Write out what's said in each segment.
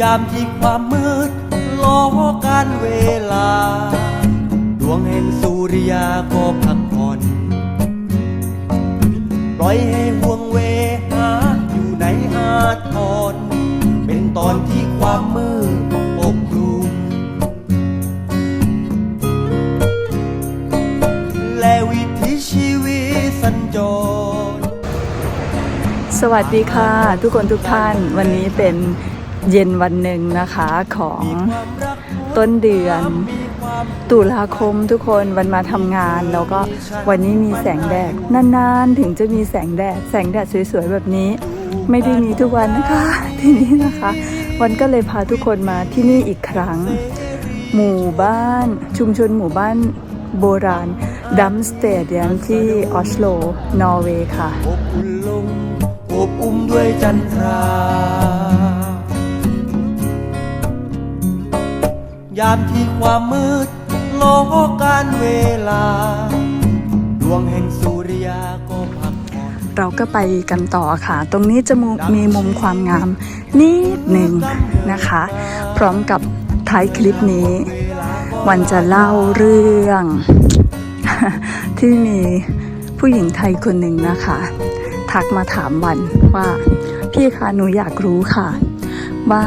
ยามที่ความมืดล้อการเวลา ดวงแห่งสุริยาก็พักผ่อนปล่อยให้ห่วงเวหาอยู่ในอาดทรเป็นตอนที่ความมืดปกคลุมและวิถีชีวิตสัญจร สวัสดีค่ะ ทุกคนทุกท่านวันนี้เป็น เย็นวันหนึ่งนะคะของต้นเดือน ตุลาคมทุกคนวันมาทำงาน แล้วก็วันนี้มีแสงแดดนานๆ ถึงจะมีแสงแดด แสงแดดสวยๆแบบนี้ ไม่ได้มีทุกวันนะคะ ที่นี่นะคะ วันก็เลยพาทุกคนมาที่นี่อีกครั้ง หมู่บ้านชุมชนหมู่บ้านโบราณดัมสเตเดียมที่ออสโล นอร์เวย์ค่ะอบอุ่นลงอบอุ้มด้วยจันทรา ยามที่ความมืดโลกการเวลา ดวงแห่งสุริยาก็พักผ่อนเราก็ไปกันต่อค่ะ ตรงนี้จะมมีมุมความงามนิดหนึ่งนะคะ พร้อมกับท้ายคลิปนี้ วันจะเล่าเรื่อง ที่มีผู้หญิงไทยคนหนึ่งนะคะ ทักมาถามวันว่า พี่คะหนูอยากรู้ค่ะ ว่า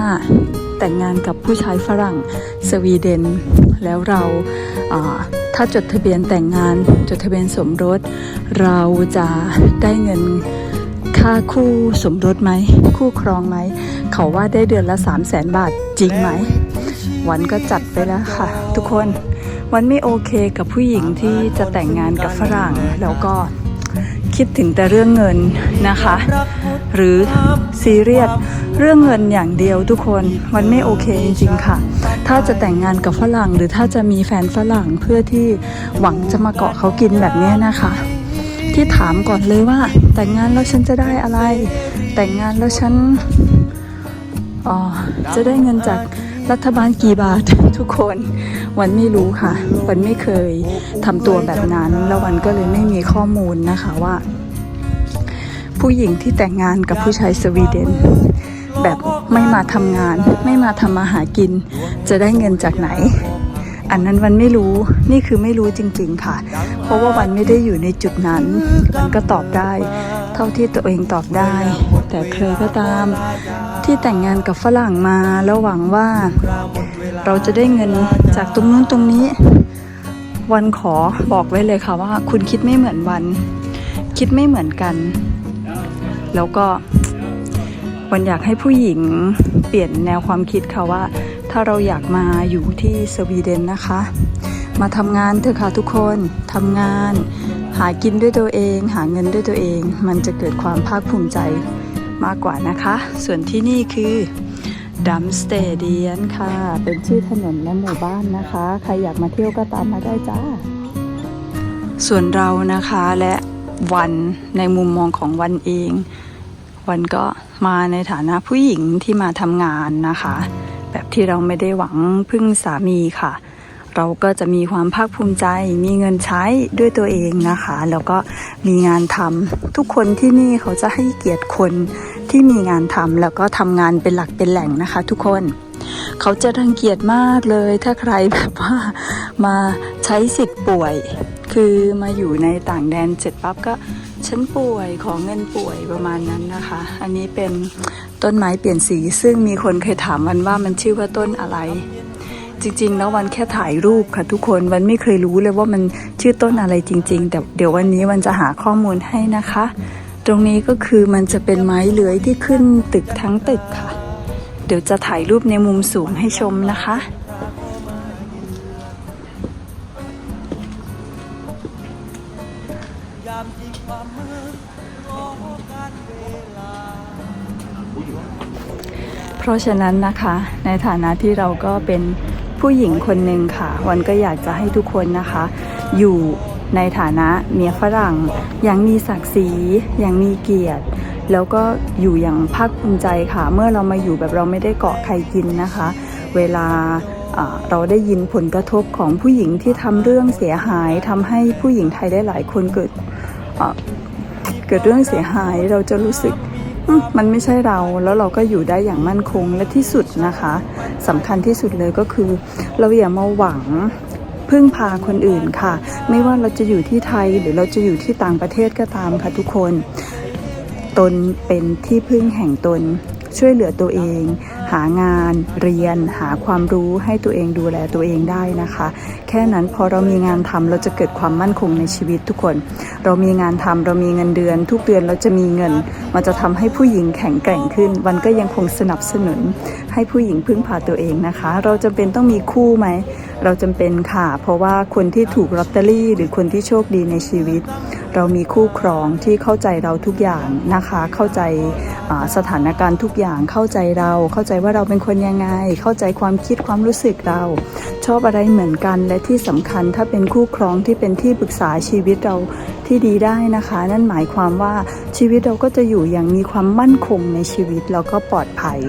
แต่งงานกับผู้ชายฝรั่งสวีเดน แล้วเราถ้าจดทะเบียนแต่งงานจดทะเบียนสมรส เราจะได้เงินค่าคู่สมรสไหม คู่ครองไหม เขาว่าได้เดือนละ 3 0 0แสนบาทจริงไหม วันก็จัดไปแล้วค่ะ ทุกคนวันไม่โอเคกับผู้หญิงที่จะแต่งงานกับฝรั่งแล้วก็ คิดถึงแต่เรื่องเงินนะคะ หรือซีเรียสเรื่องเงินอย่างเดียวทุกคนมันไม่โอเคจริงๆค่ะ ถ้าจะแต่งงานกับฝรั่ง หรือถ้าจะมีแฟนฝรั่งเพื่อที่หวังจะมาเกาะเขากินแบบนี้นะคะ ที่ถามก่อนเลยว่า แต่งงานแล้วฉันจะได้อะไร แต่งงานแล้วฉันอ๋อจะได้เงินจากรัฐบาลกี่บาททุกคน วันไม่รู้ค่ะ วันไม่เคยทำตัวแบบนั้น แล้ววันก็เลยไม่มีข้อมูลนะคะว่า ผู้หญิงที่แต่งงานกับผู้ชายสวีเดน แบบไม่มาทำงาน ไม่มาทำมาหากิน จะได้เงินจากไหน อันนั้นวันไม่รู้นี่คือไม่รู้จริง ๆ ค่ะ เพราะว่าวันไม่ได้อยู่ในจุดนั้นวันก็ตอบได้เท่าที่ตัวเองตอบได้ แต่ใครก็ตามที่แต่งงานกับฝรั่งมาแล้วหวังว่า เราจะได้เงินจากตรงนู้นตรงนี้ วันขอบอกไว้เลยค่ะว่า คุณคิดไม่เหมือนวัน คิดไม่เหมือนกัน แล้วก็วันอยากให้ผู้หญิงเปลี่ยนแนวความคิดค่ะว่า ถ้าเราอยากมาอยู่ที่สวีเดนนะคะ มาทำงานเถอะค่ะทุกคนทำงาน หากินด้วยตัวเอง หาเงินด้วยตัวเอง มันจะเกิดความภาคภูมิใจมากกว่านะคะ ส่วนที่นี่คือ ดัมสเตเดียนค่ะ เป็นชื่อถนนและหมู่บ้านนะคะ ใครอยากมาเที่ยวก็ตามมาได้จ้า ส่วนเรานะคะและวันในมุมมองของวันเอง วันก็มาในฐานะผู้หญิงที่มาทำงานนะคะ แบบที่เราไม่ได้หวังพึ่งสามีค่ะ เราก็จะมีความภาคภูมิใจ มีเงินใช้ด้วยตัวเองนะคะ แล้วก็มีงานทำทุกคนที่นี่เขาจะให้เกียรติคนที่มีงานทำแล้วก็ทำงานเป็นหลักเป็นแหล่งนะคะ ทุกคนเขาจะรังเกียจมากเลย ถ้าใครแบบว่ามาใช้สิทธิ์ป่วย คือมาอยู่ในต่างแดนเสร็จปั๊บก็ฉันป่วยของเงินป่วยประมาณนั้นนะคะ อันนี้เป็นต้นไม้เปลี่ยนสี ซึ่งมีคนเคยถามวันว่ามันชื่อว่าต้นอะไร จริงๆ แล้ววันแค่ถ่ายรูปค่ะทุกคนวันไม่เคยรู้เลยว่ามันชื่อต้นอะไรจริง ๆ แต่เดี๋ยววันนี้วันจะหาข้อมูลให้นะคะ ตรงนี้ก็คือมันจะเป็นไม้เลื้อยที่ขึ้นตึกทั้งตึกค่ะ เดี๋ยวจะถ่ายรูปในมุมสูงให้ชมนะคะเพราะฉะนั้นนะคะในฐานะที่เราก็เป็น ผู้หญิงคนหนึ่งค่ะ วันก็อยากจะให้ทุกคนนะคะ อยู่ในฐานะเมียฝรั่งอย่างมีศักดิ์ศรีอย่างมีเกียรติ แล้วก็อยู่อย่างภาคภูมิใจค่ะ เมื่อเรามาอยู่แบบเราไม่ได้เกาะใครกินนะคะ เวลาเราได้ยินผลกระทบของผู้หญิงที่ทำเรื่องเสียหายทำให้ผู้หญิงไทยได้หลายคนเกิดเกิดเรื่องเสียหายเราจะรู้สึก มันไม่ใช่เราแล้วเราก็อยู่ได้อย่างมั่นคงและที่สุดนะคะสำคัญที่สุดเลยก็คือ เราอย่ามาหวังพึ่งพาคนอื่นค่ะ ไม่ว่าเราจะอยู่ที่ไทยหรือเราจะอยู่ที่ต่างประเทศก็ตามค่ะทุกคน ตนเป็นที่พึ่งแห่งตนช่วยเหลือตัวเอง หางานเรียน หาความรู้ให้ตัวเองดูแลตัวเองได้นะคะ แค่นั้นพอเรามีงานทำเราจะเกิดความมั่นคงในชีวิตทุกคน เรามีงานทำเรามีเงินเดือน ทุกเดือนเราจะมีเงิน มันจะทำให้ผู้หญิงแข็งแกร่งขึ้น วันก็ยังคงสนับสนุน ให้ผู้หญิงพึ่งพาตัวเองนะคะ เราจำเป็นต้องมีคู่ไหมเราจำเป็นค่ะ เพราะว่าคนที่ถูกลอตเตอรี่ หรือคนที่โชคดีในชีวิต เรามีคู่ครองที่เข้าใจเราทุกอย่างนะคะ เข้าใจ สถานการณ์ทุกอย่างเข้าใจเรา เข้าใจว่าเราเป็นคนยังไง เข้าใจความคิดความรู้สึกเรา ชอบอะไรเหมือนกันและที่สำคัญถ้าเป็นคู่ครองที่เป็นที่ปรึกษาชีวิตเราที่ดีได้นะคะ นั่นหมายความว่าชีวิตเราก็จะอยู่อย่างมีความมั่นคงในชีวิตแล้วก็ปลอดภัย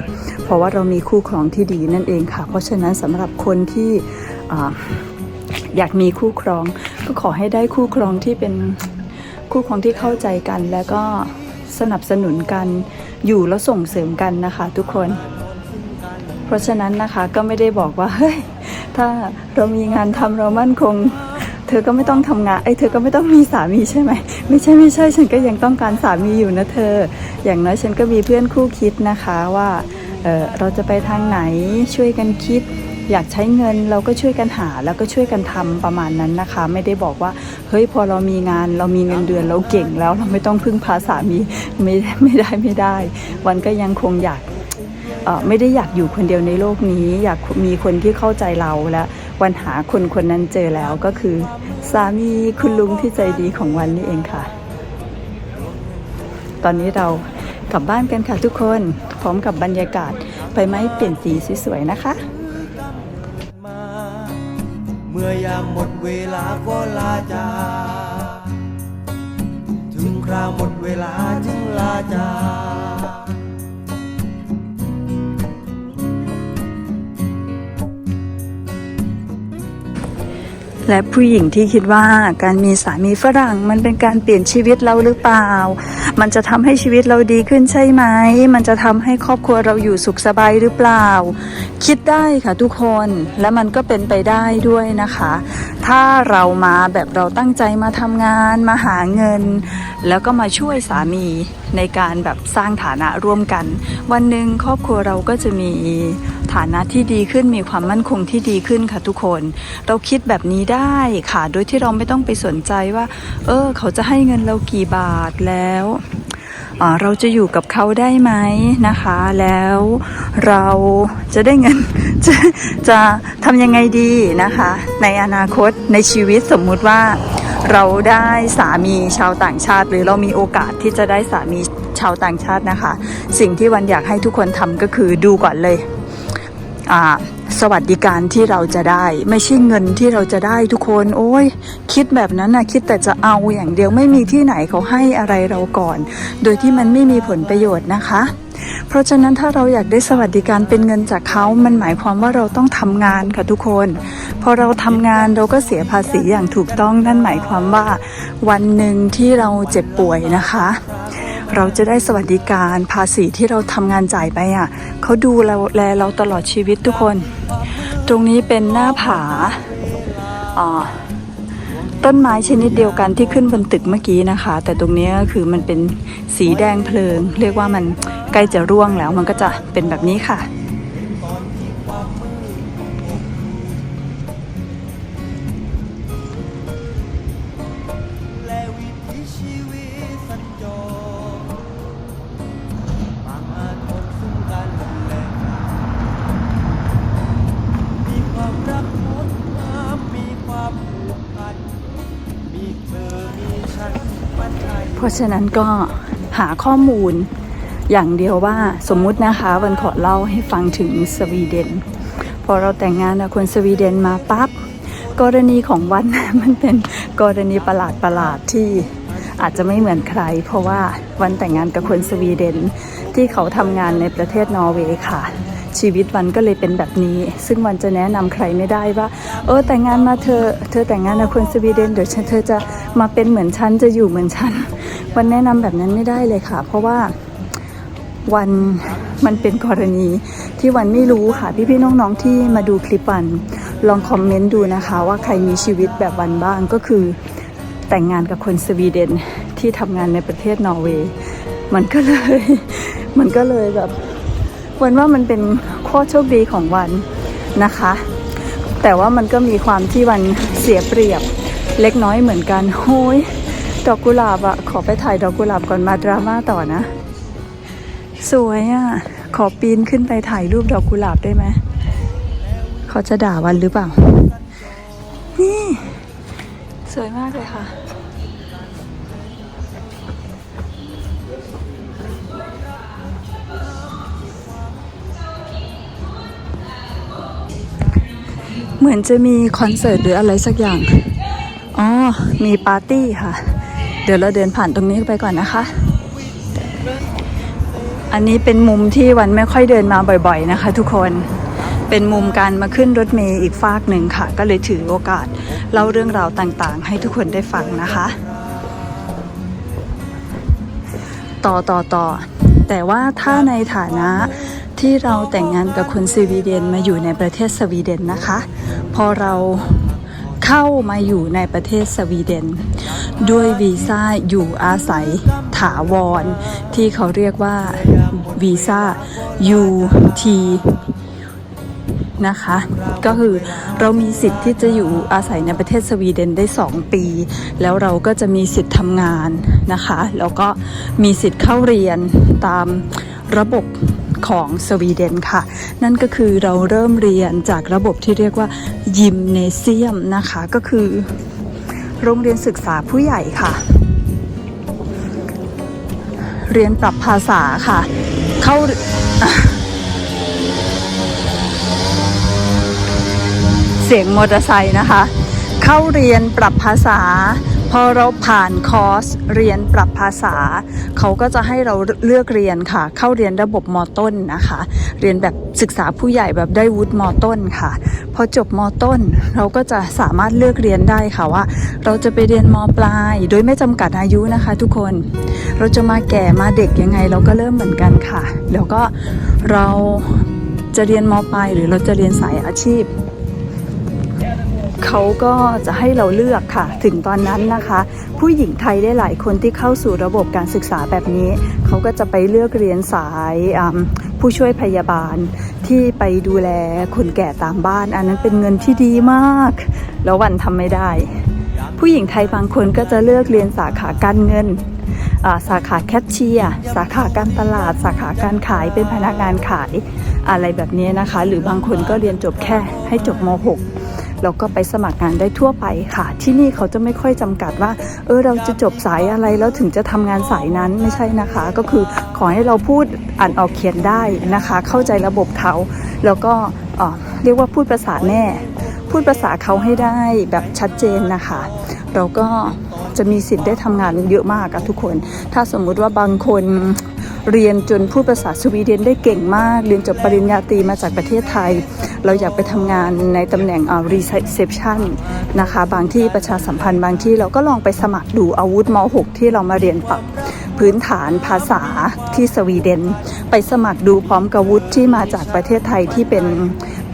เพราะว่าเรามีคู่ครองที่ดีนั่นเองค่ะ เพราะฉะนั้นสำหรับคนที่ออยากมีคู่ครอง ก็ขอให้ได้คู่ครองที่เป็นคู่ครองที่เข้าใจกันแล้วก็สนับสนุนกัน อยู่แล้วส่งเสริมกันนะคะทุกคน เพราะฉะนั้นนะคะก็ไม่ได้บอกว่าเฮ้ยถ้าเรามีงานทำเรามั่นคง เธอก็ไม่ต้องทำงานไอ้เธอก็ไม่ต้องมีสามีใช่ไหมไม่ใช่ไม่ใช่ฉันก็ยังต้องการสามีอยู่นะเธอ อย่างน้อยฉันก็มีเพื่อนคู่คิดนะคะว่าเเราจะไปทางไหนช่วยกันคิด อยากใช้เงินเราก็ช่วยกันหาแล้วก็ช่วยกันทำประมาณนั้นนะคะ ไม่ได้บอกว่าเฮ้ยพอเรามีงานเรามีเงินเดือนเราเก่งแล้ว เราไม่ต้องพึ่งพาสามีไม่ไม่ได้ไม่ได้ วันก็ยังคงอยากเออไม่ได้อยากอยู่คนเดียวในโลกนี้ อยากมีคนที่เข้าใจเราและวันหาคนคนนั้นเจอแล้วก็คือ สามีคุณลุงที่ใจดีของวันนี่เองค่ะ ตอนนี้เรากลับบ้านกันค่ะทุกคน พร้อมกับบรรยากาศใบไม้เปลี่ยนสีสวยๆนะคะ มื่อยามหมดเวลาก็ลาจากถึงคราวหมดเวลาจึงลาจา และผู้หญิงที่คิดว่าการมีสามีฝรั่งมันเป็นการเปลี่ยนชีวิตเราหรือเปล่า มันจะทำให้ชีวิตเราดีขึ้นใช่ไหม มันจะทำให้ครอบครัวเราอยู่สุขสบายหรือเปล่า คิดได้ค่ะทุกคนและมันก็เป็นไปได้ด้วยนะคะ ถ้าเรามาแบบเราตั้งใจมาทำงานมาหาเงิน แล้วก็มาช่วยสามีในการแบบสร้างฐานะร่วมกัน วันหนึ่งครอบครัวเราก็จะมี ฐานะที่ดีขึ้นมีความมั่นคงที่ดีขึ้นค่ะทุกคน เราคิดแบบนี้ได้ค่ะ โดยที่เราไม่ต้องไปสนใจว่า เออ เขาจะให้เงินเรากี่บาทแล้วเราจะอยู่กับเขาได้ไหมนะคะ แล้วเราจะได้เงินจะจะทำยังไงดีนะคะ ในอนาคตในชีวิตสมมุติว่าเราได้สามีชาวต่างชาติ หรือเรามีโอกาสที่จะได้สามีชาวต่างชาตินะคะ สิ่งที่วันอยากให้ทุกคนทำก็คือดูก่อนเลย สวัสดิการที่เราจะได้ ไม่ใช่เงินที่เราจะได้ทุกคน โอ้ยคิดแบบนั้นนะคิดแต่จะเอาอย่างเดียวไม่มีที่ไหนเขาให้อะไรเราก่อน โดยที่มันไม่มีผลประโยชน์นะคะ เพราะฉะนั้นถ้าเราอยากได้สวัสดิการเป็นเงินจากเขามันหมายความว่าเราต้องทำงานค่ะทุกคน พอเราทำงานเราก็เสียภาษีอย่างถูกต้องนั่นหมายความว่า วันหนึ่งที่เราเจ็บป่วยนะคะ เราจะได้สวัสดิการภาษีที่เราทำงานจ่ายไปอะเขาดูแลแลเราตลอดชีวิตทุกคน ตรงนี้เป็นหน้าผาต้นไม้ชนิดเดียวกันที่ขึ้นบนตึกเมื่อกี้นะคะ แต่ตรงนี้ก็คือมันเป็นสีแดงเพลิง เรียกว่ามันใกล้จะร่วงแล้วมันก็จะเป็นแบบนี้ค่ะ เพราะฉะนั้นก็หาข้อมูลอย่างเดียวว่าสมมุตินะคะวันขอเล่าให้ฟังถึงสวีเดน พอเราแต่งงานกับคนสวีเดนมาปั๊บกรณีของวันมันเป็นกรณีประหลาดประหลาดที่อาจจะไม่เหมือนใคร เพราะว่าวันแต่งงานกับคนสวีเดนที่เขาทำงานในประเทศนอร์เวย์ค่ะ ชีวิตวันก็เลยเป็นแบบนี้ ซึ่งวันจะแนะนำใครไม่ได้ว่า เออแต่งงานมาเธอ เธอแต่งงานกับคนสวีเดนเดี๋ยวเธอจะมาเป็นเหมือนฉันจะอยู่เหมือนฉันวันแนะนำแบบนั้นไม่ได้เลยค่ะ เพราะว่าวันมันเป็นกรณีที่วันไม่รู้ค่ะ พี่ๆน้องๆที่มาดูคลิปวัน ลองคอมเมนต์ดูนะคะ ว่าใครมีชีวิตแบบวันบ้างก็คือ แต่งงานกับคนสวีเดนที่ทำงานในประเทศนอร์เวย์มันก็เลย มันก็เลยแบบ วันว่ามันเป็นข้อโชคดีของวันนะคะ แต่ว่ามันก็มีความที่วันเสียเปรียบเล็กน้อยเหมือนกันโอ้ยดอกกุหลาบอะขอไปถ่ายดอกกุหลาบก่อนมาดราม่าต่อนะ สวยอะ่ะขอปีนขึ้นไปถ่ายรูปดอกกุหลาบได้ไหมเขาจะด่าวันหรือเปล่า นี่ สวยมากเลยค่ะ เหมือนจะมีคอนเสิร์ตหรืออะไรสักอย่าง อ๋อ มีปาร์ตี้ค่ะ เดี๋ยวเราเดินผ่านตรงนี้ไปก่อนนะคะ อันนี้เป็นมุมที่วันไม่ค่อยเดินมาบ่อยๆนะคะ ทุกคน เป็นมุมการมาขึ้นรถเมย์อีกฟากหนึ่งค่ะ ก็เลยถือโอกาสเล่าเรื่องราวต่างๆ ให้ทุกคนได้ฟังนะคะ ต่อต่อต่อแต่ว่าถ้าในฐานะ ที่เราแต่งงานกับคนสวีเดนมาอยู่ในประเทศสวีเดนนะคะ พอเราเข้ามาอยู่ในประเทศสวีเดน ด้วยวีซ่าอยู่อาศัยถาวร ที่เขาเรียกว่าวีซ่า UT นะคะ ก็คือเรามีสิทธิ์ที่จะอยู่อาศัยในประเทศสวีเดนได้ 2 ปี แล้วเราก็จะมีสิทธิ์ทำงานนะคะ แล้วก็มีสิทธิ์เข้าเรียนตามระบบ ของสวีเดนค่ะ นั่นก็คือเราเริ่มเรียนจากระบบที่เรียกว่ายิมเนเซียมนะคะ ก็คือ โรงเรียนศึกษาผู้ใหญ่ค่ะ เรียนปรับภาษาค่ะ เข้าเสียงมอเตอร์ไซค์นะคะ เข้าเรียนปรับภาษา พอเราผ่านคอร์สเรียนปรับภาษา เขาก็จะให้เราเลือกเรียนค่ะ เข้าเรียนระบบมต้นนะคะ เรียนแบบศึกษาผู้ใหญ่แบบได้วุฒิมต้นค่ะ พอจบมต้น เราก็จะสามารถเลือกเรียนได้ค่ะว่า เราจะไปเรียนมปลาย โดยไม่จำกัดอายุนะคะ ทุกคนเราจะมาแก่มาเด็กยังไงเราก็เริ่มเหมือนกันค่ะ แล้วก็เราจะเรียนมปลายหรือเราจะเรียนสายอาชีพ เขาก็จะให้เราเลือกค่ะ ถึงตอนนั้นนะคะ ผู้หญิงไทยได้หลายคนที่เข้าสู่ระบบการศึกษาแบบนี้ เขาก็จะไปเลือกเรียนสายผู้ช่วยพยาบาลที่ไปดูแลคนแก่ตามบ้าน อันนั้นเป็นเงินที่ดีมาก แล้ววันทำไม่ได้ ผู้หญิงไทยบางคนก็จะเลือกเรียนสาขาการเงินสาขาแคชเชียร์สาขาการตลาด สาขาการขายเป็นพนักงานขายอะไรแบบนี้นะคะ หรือบางคนก็เรียนจบแค่ให้จบม .6 แล้วก็ไปสมัครงานได้ทั่วไปค่ะ ที่นี่เขาจะไม่ค่อยจำกัดว่า เออเราจะจบสายอะไรแล้วถึงจะทำงานสายนั้นไม่ใช่นะคะ ก็คือขอให้เราพูดอ่านออกเขียนได้นะคะ เข้าใจระบบเขาแล้วก็เอ่อเรียกว่าพูดภาษาแน่ พูดภาษาเขาให้ได้แบบชัดเจนนะคะเราก็จะมีสิทธิ์ได้ทำงานเยอะมากอะทุกคน ถ้าสมมุติว่าบางคน เรียนจนพูดภาษาสวีเดนได้เก่งมาก เรียนจบปริญญาตรีมาจากประเทศไทย เราอยากไปทำงานในตำแหน่งอ่า reception นะคะ บางที่ประชาสัมพันธ์บางที่เราก็ลองไปสมัครดูอาวุธม .6 ที่เรามาเรียนปรับพื้นฐานภาษาที่สวีเดน ไปสมัครดูพร้อมกับวุฒิที่มาจากประเทศไทยที่เป็น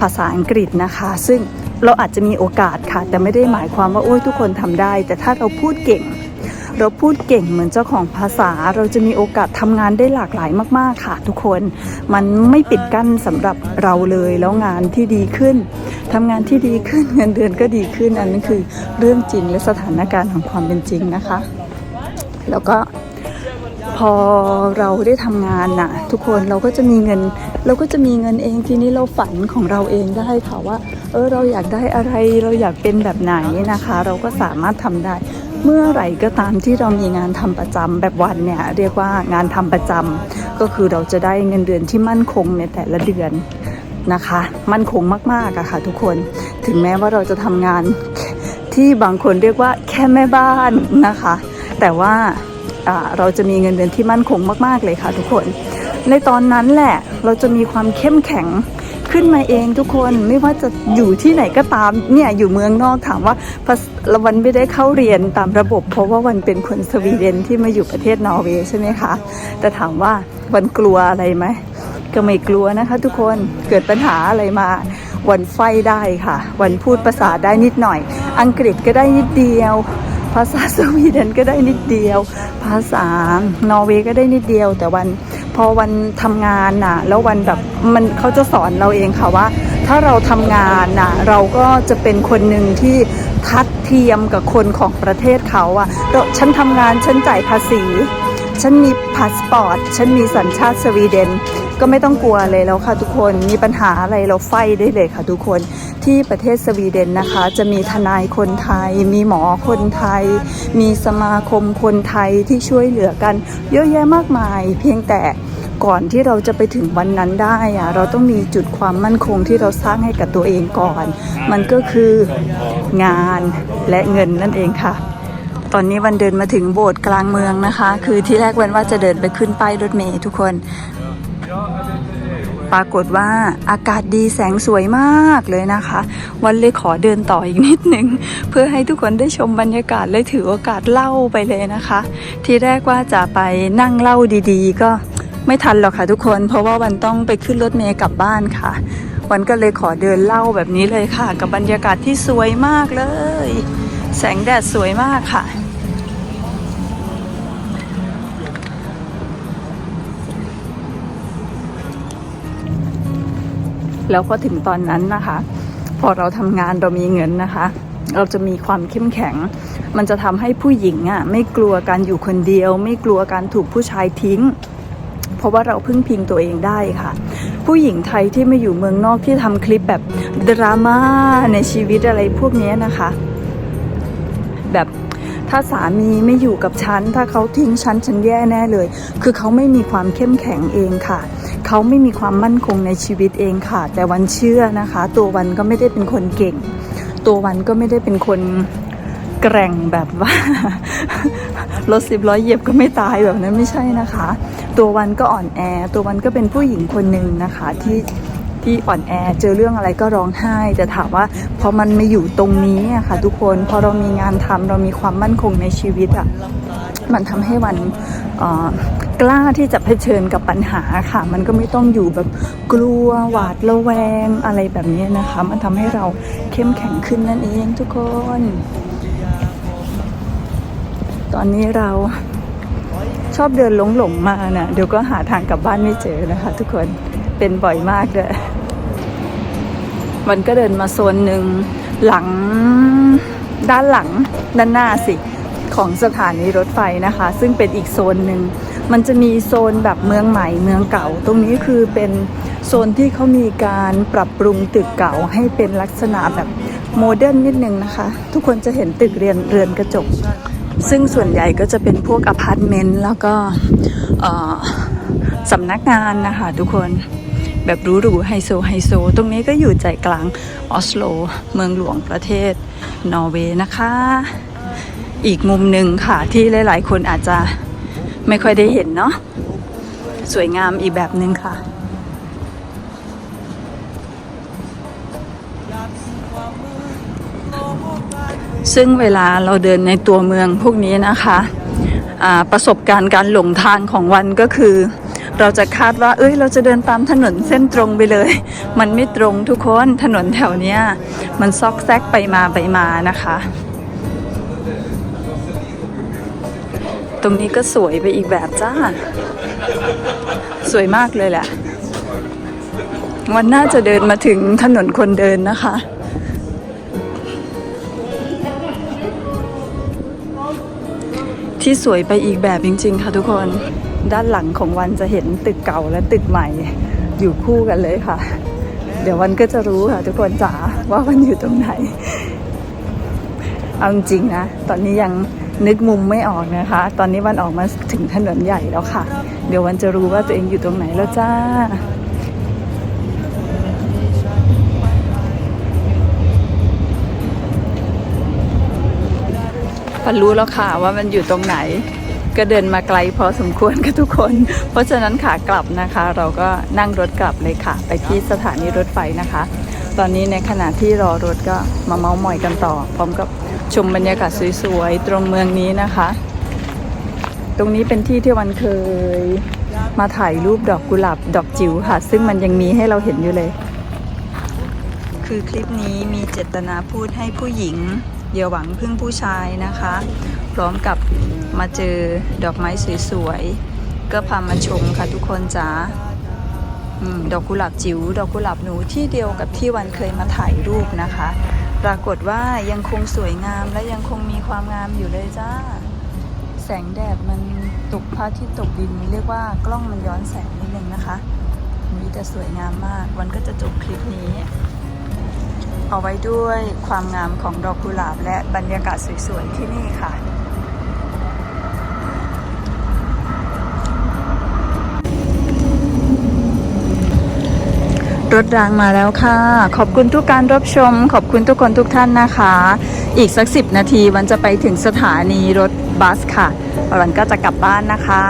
ภาษาอังกฤษนะคะ ซึ่งเราอาจจะมีโอกาสค่ะ แต่ไม่ได้หมายความว่าโอ้ยทุกคนทำได้ แต่ถ้าเราพูดเก่ง เราพูดเก่งเหมือนเจ้าของภาษา เราจะมีโอกาสทำงานได้หลากหลายมาก ๆ ค่ะ ทุกคน มันไม่ปิดกั้นสำหรับเราเลยแล้วงานที่ดีขึ้นทำงานที่ดีขึ้นเงินเดือนก็ดีขึ้นอันนั้นคือเรื่องจริงและสถานการณ์ของความเป็นจริงนะคะ แล้วก็พอเราได้ทำงานน่ะ ทุกคนเราก็จะมีเงิน เราก็จะมีเงินเองทีนี้เราฝันของเราเองได้ค่ะว่า เออเราอยากได้อะไรเราอยากเป็นแบบไหนนะคะ เราก็สามารถทำได้ เมื่อไหร่ก็ตามที่เรามีงานทำประจำแบบวันเนี่ยเรียกว่างานทำประจำก็คือเราจะได้เงินเดือนที่มั่นคงในแต่ละเดือนนะคะ มั่นคงมากๆอะค่ะทุกคนถึงแม้ว่าเราจะทำงานที่บางคนเรียกว่าแค่แม่บ้านนะคะ แต่ว่าเราจะมีเงินเดือนที่มั่นคงมาก ๆเลยค่ะทุกคน ในตอนนั้นแหละเราจะมีความเข้มแข็ง ขึ้นมาเองทุกคนไม่ว่าจะอยู่ที่ไหนก็ตามเนี่ยอยู่เมืองนอกถามว่าภาษาวันไม่ได้เข้าเรียนตามระบบ เพราะว่าวันเป็นคนสวีเดนที่มาอยู่ประเทศนอร์เวย์ใช่ไหมคะแต่ถามว่าวันกลัวอะไรไหมก็ไม่กลัวนะคะ ทุกคนเกิดปัญหาอะไรมา วันไฟได้ค่ะ วันพูดภาษาได้นิดหน่อย อังกฤษก็ได้นิดเดียว ภาษาสวีเดนก็ได้นิดเดียว ภาษานอร์เวย์ก็ได้นิดเดียว แต่วัน พอวันทำงานน่ะ แล้ววันแบบมันเขาจะสอนเราเองค่ะว่า ถ้าเราทำงานน่ะ เราก็จะเป็นคนหนึ่งที่ทัดเทียมกับคนของประเทศเขาอะเราฉันทำงานฉันจ่ายภาษี ฉันมีพาสปอร์ต ฉันมีสัญชาติสวีเดน ก็ไม่ต้องกลัวเลยแล้วค่ะทุกคน มีปัญหาอะไรเราไฟได้เลยค่ะทุกคน ที่ประเทศสวีเดนนะคะ จะมีทนายคนไทย มีหมอคนไทย มีสมาคมคนไทยที่ช่วยเหลือกัน เยอะแยะมากมาย เพียงแต่ก่อนที่เราจะไปถึงวันนั้นได้อะเราต้องมีจุดความมั่นคงที่เราสร้างให้กับตัวเองก่อน มันก็คืองานและเงินนั่นเองค่ะ อนนี้วันเดินมาถึงโบสถ์กลางเมืองนะคะ คือที่แรกวันว่าจะเดินไปขึ้นป้ายรถเมล์ทุกคน ปรากฏว่าอากาศดีแสงสวยมากเลยนะคะ วันเลยขอเดินต่ออีกนิดนึง เพื่อให้ทุกคนได้ชมบรรยากาศเลยถือโอกาสเล่าไปเลยนะคะ ที่แรกว่าจะไปนั่งเล่าดีๆ ก็ไม่ทันหรอกค่ะทุกคน เพราะว่าวันต้องไปขึ้นรถเมล์กลับบ้านค่ะ วันก็เลยขอเดินเล่าแบบนี้เลยค่ะ กับบรรยากาศที่สวยมากเลย แสงแดดสวยมากค่ะ แล้วพอถึงตอนนั้นนะคะ พอเราทำงานเรามีเงินนะคะ เราจะมีความเข้มแข็ง มันจะทำให้ผู้หญิงอะไม่กลัวการอยู่คนเดียว ไม่กลัวการถูกผู้ชายทิ้ง เพราะว่าเราพึ่งพิงตัวเองได้ค่ะ ผู้หญิงไทยที่มาอยู่เมืองนอกที่ทำคลิปแบบดราม่าในชีวิตอะไรพวกนี้นะคะ แบบถ้าสามีไม่อยู่กับฉัน ถ้าเขาทิ้งฉันฉันแย่แน่เลย คือเขาไม่มีความเข้มแข็งเองค่ะ เขาไม่มีความมั่นคงในชีวิตเองค่ะ แต่วันเชื่อนะคะ ตัววันก็ไม่ได้เป็นคนเก่ง ตัววันก็ไม่ได้เป็นคนแกร่งแบบว่ารถสิบล้อยเหยียบก็ไม่ตายแบบนั้นไม่ใช่นะคะ ตัววันก็อ่อนแอ ตัววันก็เป็นผู้หญิงคนหนึ่งนะคะที่ที่อ่อนแอเจอเรื่องอะไรก็ร้องไห้แต่ถามว่าพอมันมาอยู่ตรงนี้อะค่ะทุกคนพอเรามีงานทำเรามีความมั่นคงในชีวิตอะมันทำให้วันเกล้าที่จะเผชิญกับปัญหาค่ะ มันก็ไม่ต้องอยู่แบบกลัวหวาดระแวงอะไรแบบนี้นะคะ มันทำให้เราเข้มแข็งขึ้นนั่นเองทุกคน ตอนนี้เราชอบเดินหลงหลงมานะ่ะเดี๋ยวก็หาทางกลับบ้านไม่เจอนะคะ ทุกคนเป็นบ่อยมากเลยมันก็เดินมาโซนหนึ่งหลังด้านหลังด้านหน้าสิของสถานีรถไฟนะคะ ซึ่งเป็นอีกโซนหนึ่ง มันจะมีโซนแบบเมืองใหม่เมืองเก่า ตรงนี้คือเป็นโซนที่เขามีการปรับปรุงตึกเก่าให้เป็นลักษณะแบบโมเดิร์นนิดนึงนะคะ ทุกคนจะเห็นตึกเรียนเรือนกระจก ซึ่งส่วนใหญ่ก็จะเป็นพวกอพาร์ตเมนต์แล้วก็สำนักงานนะคะทุกคนแบบหรูๆไฮโซไฮโซ ตรงนี้ก็อยู่ใจกลางออสโล เมืองหลวงประเทศนอร์เวย์นะคะ อีกมุมหนึ่งค่ะที่หลายๆ คนอาจจะ ไม่ค่อยได้เห็นเนาะสวยงามอีกแบบหนึ่งค่ะ ซึ่งเวลาเราเดินในตัวเมืองพวกนี้นะคะอ่าประสบการณ์การหลงทางของวันก็คือ เราจะคาดว่า เอ้ย เราจะเดินตามถนนเส้นตรงไปเลย มันไม่ตรงทุกคนถนนแถวเนี้ยมันซอกแซกไปมาไปมานะคะ รงนี้ก็สวยไปอีกแบบจ้า สวยมากเลยแหละ วันน่าจะเดินมาถึงถนนคนเดินนะคะ ที่สวยไปอีกแบบจริง ๆ ค่ะทุกคน ด้านหลังของวันจะเห็นตึกเก่าและตึกใหม่ อยู่คู่กันเลยค่ะ เดี๋ยววันก็จะรู้ค่ะทุกคนจ๋าว่าวันอยู่ตรงไหน เอาจริงๆนะ ตอนนี้ยัง นึกมุมไม่ออกนะคะ ตอนนี้วันออกมาถึงถนนใหญ่แล้วค่ะ เดี๋ยววันจะรู้ว่าตัวเองอยู่ตรงไหนแล้วจ้าปันรู้แล้วค่ะว่ามันอยู่ตรงไหน ก็เดินมาไกลพอสมควรกับทุกคน เพราะฉะนั้นขากลับนะคะ เราก็นั่งรถกลับเลยค่ะ ไปที่สถานีรถไฟนะคะ ตอนนี้ในขณะที่รอรถก็มาเมาส์มอยกันต่อ พร้อมกับ ชมบรรยากาศสวยๆ ตรงเมืองนี้นะคะ ตรงนี้เป็นที่ที่วันเคยมาถ่ายรูปดอกกุหลาบดอกจิ๋วค่ะ ซึ่งมันยังมีให้เราเห็นอยู่เลย คือคลิปนี้มีเจตนาพูดให้ผู้หญิงอย่าหวังพึ่งผู้ชายนะคะ พร้อมกับมาเจอดอกไม้สวยๆ ก็พามาชมค่ะทุกคนจ้าดอกกุหลาบจิ๋วดอกกุหลาบหนูที่เดียวกับที่วันเคยมาถ่ายรูปนะคะ ปรากฏว่ายังคงสวยงามและยังคงมีความงามอยู่เลยจ้า แสงแดดมันตกพระอาที่ตกดิน เรียกว่ากล้องมันย้อนแสงนิดนึงนะคะมีแต่สวยงามมาก วันก็จะจบคลิปนี้ เอาไว้ด้วยความงามของดอกกุหลาบและบรรยากาศสวยๆที่นี่ค่ะ รถรางมาแล้วค่ะ ขอบคุณทุกการรับชม ขอบคุณทุกคนทุกท่านนะคะ อีกสักสิบนาทีวันจะไปถึงสถานีรถบัสค่ะวันก็จะกลับบ้านนะคะ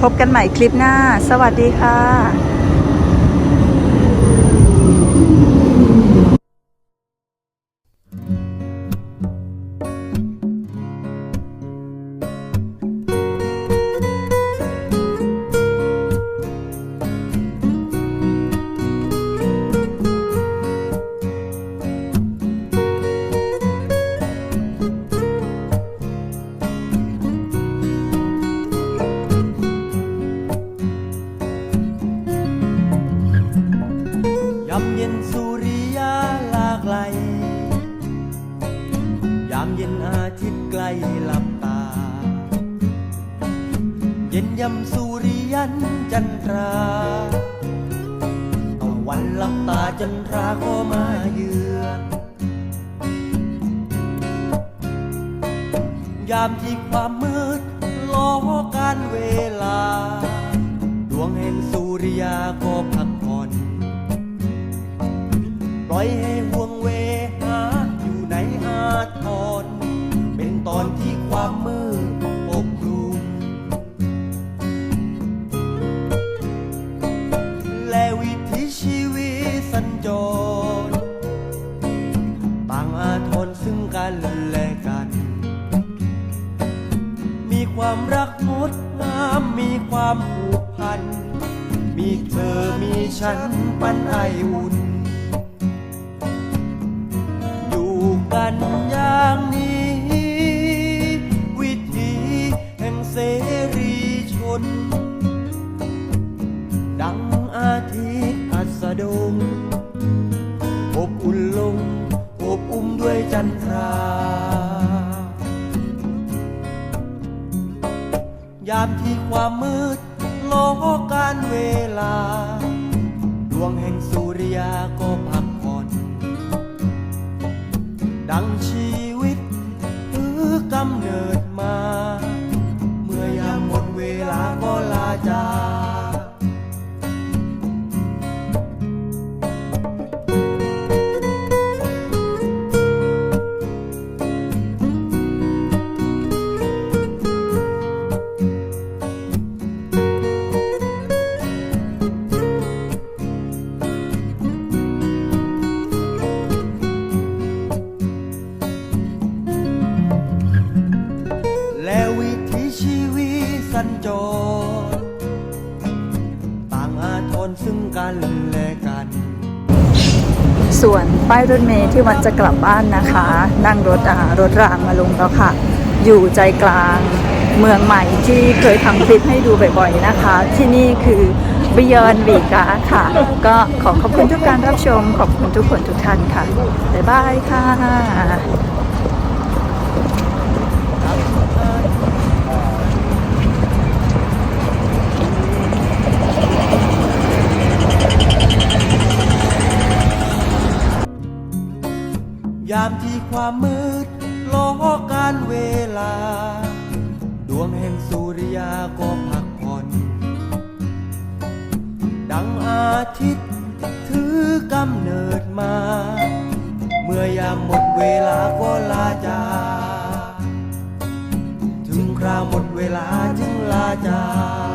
พบกันใหม่คลิปหน้า สวัสดีค่ะ ยามที่ความมืดล้อการเวลา ดวงแห่งสุริยาก็พักผ่อน ปล่อยให้ห่วง ความรักงดงามมีความผูกพัน มีเธอมีฉันปันไออุ่น อยู่กันอย่างนี้ วิถีแห่งเสรีชน ดังอาทิตย์อัสดง อบอุ่นลง อบอุ้มด้วยจันทรา ยามที่ความมืดล้อการเวลา ดวงแห่งสุริยาก็พักผ่อน ดังชีวิตคือกำเนิด ป้ายรถเมล์ที่วันจะกลับบ้านนะคะ นั่งรถอ่ารถรางมาลงแล้วค่ะ อยู่ใจกลางเมืองใหม่ที่เคยทำคลิปให้ดูบ่อยๆนะคะ ที่นี่คือบิยอนบีกาค่ะ ก็ขอขอบคุณทุกการรับชม ขอบคุณทุกคนทุกท่านค่ะ บ๊ายบายค่ะ ยามที่ความมืดล้อการเวลา ดวงแห่งสุริยาก็พักผ่อน ดังอาทิตย์ถือกำเนิดมา เมื่อยามหมดเวลาก็ลาจากคราวหมดเวลาจึงลาจาก